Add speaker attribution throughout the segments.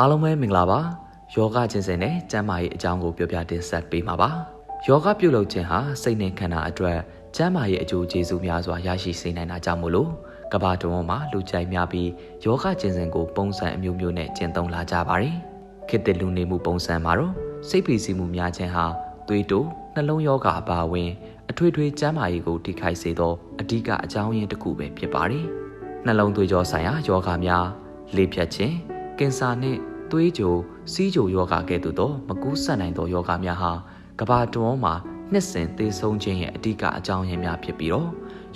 Speaker 1: အားလုံးပဲမင်္ဂလာပါယောဂကျင့်စဉ်နဲ့ကျန်းမာရေးအကြောင်းကိုပြောပြတင်ဆက်ပေးမှာပါယောဂပြုလုပ်ခြင်းဟာစိတ်နဲ့ခန္ဓာအတွက်ကျန်းမာရေးအကျိုးကျေးဇူးများစွာရရှိစေနိုင်တာကြောင့်မို့လို့ကမ္ဘာတဝန်းမှာလူကြိုက်များပြီးယောဂကျင့်စဉ်ကိုပုံစံအမျိုးမျိုးနဲ့ကျင့်သုံးလာကြပါတယ်ခေတ်သစ်လူနေမှုပုံစံမှာတော့စိတ်ဖိစီးမှုများခြင်းဟာသွေးတိုးနှလုံးယောဂအပါအဝင်အထွေထွေကျန်းမာရေးကိုထိခိုက်စေသောအဓိကအကြောင်းရင်းတစ်ခုပဲဖြစ်ပါတယ်နှလုံးသွေးကြောဆိုင်ရာယောဂများလေဖြတ်ခြင်းကင်ဆာနှင့် သွေးကြိုစီးကြိုယောဂကဲ့သို့သောမကူးဆက်နိုင်သောယောဂများဟာကမ္ဘာတဝန်းမှာနှစ်စဉ်သေဆုံးခြင်းရဲ့အဓိကအကြောင်းရင်းများဖြစ်ပြီးတော့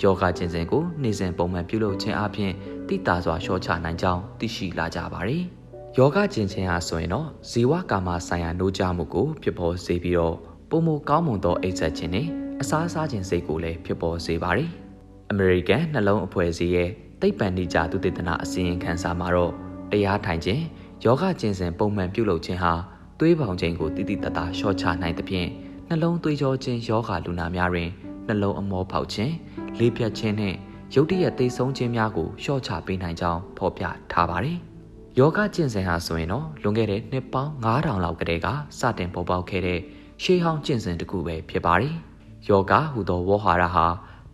Speaker 1: ယောဂကျင့်စဉ်ကိုနေ့စဉ်ပုံမှန်ပြုလုပ်ခြင်းအပြင်တိတာစွာလျှော့ချနိုင်ကြောင်းသိရှိလာကြပါတယ်။ယောဂကျင့်ခြင်းဟာဆိုရင်တော့ဇီဝကာမဆိုင်ရာနှိုးကြမှုကိုဖြစ်ပေါ်စေပြီးတော့ပုံမကောင်းမွန်သောအိတ်ဆက်ခြင်းနဲ့အစားအစာခြင်းစိတ်ကိုလည်းဖြစ်ပေါ်စေပါတယ်။ American နှလုံးအဖွဲ့အစည်းရဲ့သိပ္ပံနိကြသုတေသနအစီရင်ခံစာမှာတော့တရားထိုင်ခြင်း ယောဂကျင့်စဉ်ပုံမှန်ပြုလုပ်ခြင်းဟာသွေးပေါင်ခြင်းကိုတိတိတတ်တာလျှော့ချနိုင်သဖြင့်နှလုံးသွေးကြောခြင်းယောဂလူနာများတွင်နှလုံးအမောဖောက်ခြင်းလေးပြတ်ခြင်းနှင့်ရုတ်တရက်သိဆုံးခြင်းများကိုလျှော့ချပေးနိုင်ကြောင်းဖော်ပြထားပါတယ်။ယောဂကျင့်စဉ်ဟာဆိုရင်တော့လွန်ခဲ့တဲ့နှစ်ပေါင်း9000လောက်ကတည်းကစတင်ပေါ်ပေါက်ခဲ့တဲ့ရှေးဟောင်းကျင့်စဉ်တစ်ခုပဲဖြစ်ပါတယ်။ယောဂဟူသောဝေါ်ဟာရဟာ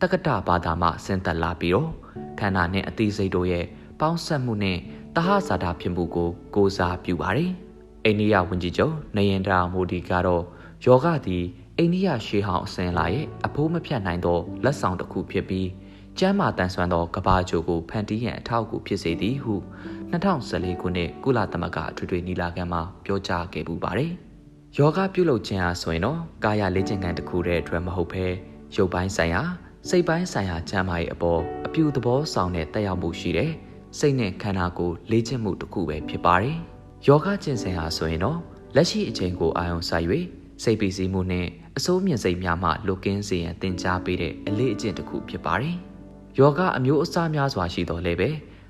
Speaker 1: တက္ကတဘာသာမှဆင်းသက်လာပြီးတော့ခန္ဓာနှင့်အသိစိတ်တို့ရဲ့ပေါင်းဆက်မှုနှင့် တဟဇာတာဖြစ်မှုကိုကိုးစားပြုပါတယ်။အိန္ဒိယဝန်ကြီးချုပ်နယင်ဒရာမိုဒီကတော့ယောဂသည်အိန္ဒိယရှေးဟောင်းအစဉ်လာရဲ့အဖိုးမဖြတ်နိုင်သောလက်ဆောင်တစ်ခုဖြစ်ပြီးကျမ်းမာတန်ဆွမ်းသောကဘာချိုကိုဖန်တီးရန်အထောက်အကူဖြစ်စေသည်ဟု2014ခုနှစ်ကုလသမဂ္ဂအထွေထွေညီလာခံမှာပြောကြားခဲ့ပူပါတယ်။ယောဂပြုလုပ်ခြင်းအားဆိုရင်တော့ကာယလေ့ကျင့်ခန်းတစ်ခုတည်းအတွက်မဟုတ်ဘဲရုပ်ပိုင်းဆိုင်ရာစိတ်ပိုင်းဆိုင်ရာကျန်းမာရေးအပေါ်အပြူသဘောဆောင်တဲ့တက်ရောက်မှုရှိတဲ့ စိတ်နဲ့ခန္ဓာကိုယ်လေ့ကျင့်မှုတစ်ခုပဲဖြစ်ပါတယ်။ယောဂကျင့်စဉ်ဟာဆိုရင်တော့လက်ရှိအချိန်ကိုအာရုံစိုက်၍စိတ်ပီစီမှုနဲ့အစိုးမြင့်စိတ်များမှလွတ်ကင်းစေရန်သင်ကြားပေးတဲ့အလေးအကျင့်တစ်ခုဖြစ်ပါတယ်။ယောဂအမျိုးအစားများစွာရှိတော်လဲပဲ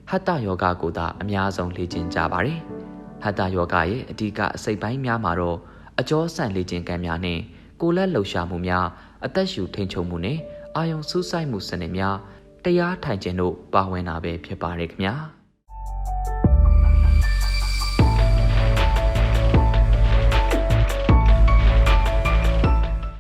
Speaker 1: ဟတ္တယောဂကိုသာအများဆုံးလေ့ကျင့်ကြပါတယ်။ဟတ္တယောဂရဲ့အဓိကအစိတ်ပိုင်းများမှာတော့အကျောဆန့်လေ့ကျင့်ကံများနဲ့ကိုယ်လက်လှုပ်ရှားမှုများအသက်ရှူထိန်ချုံမှုနဲ့အာယုံစူးစိုက်မှုစနစ်များ တရားထိုင်ခြင်းတို့ပါဝင်တာပဲဖြစ်ပါတယ်ခင်ဗျာ။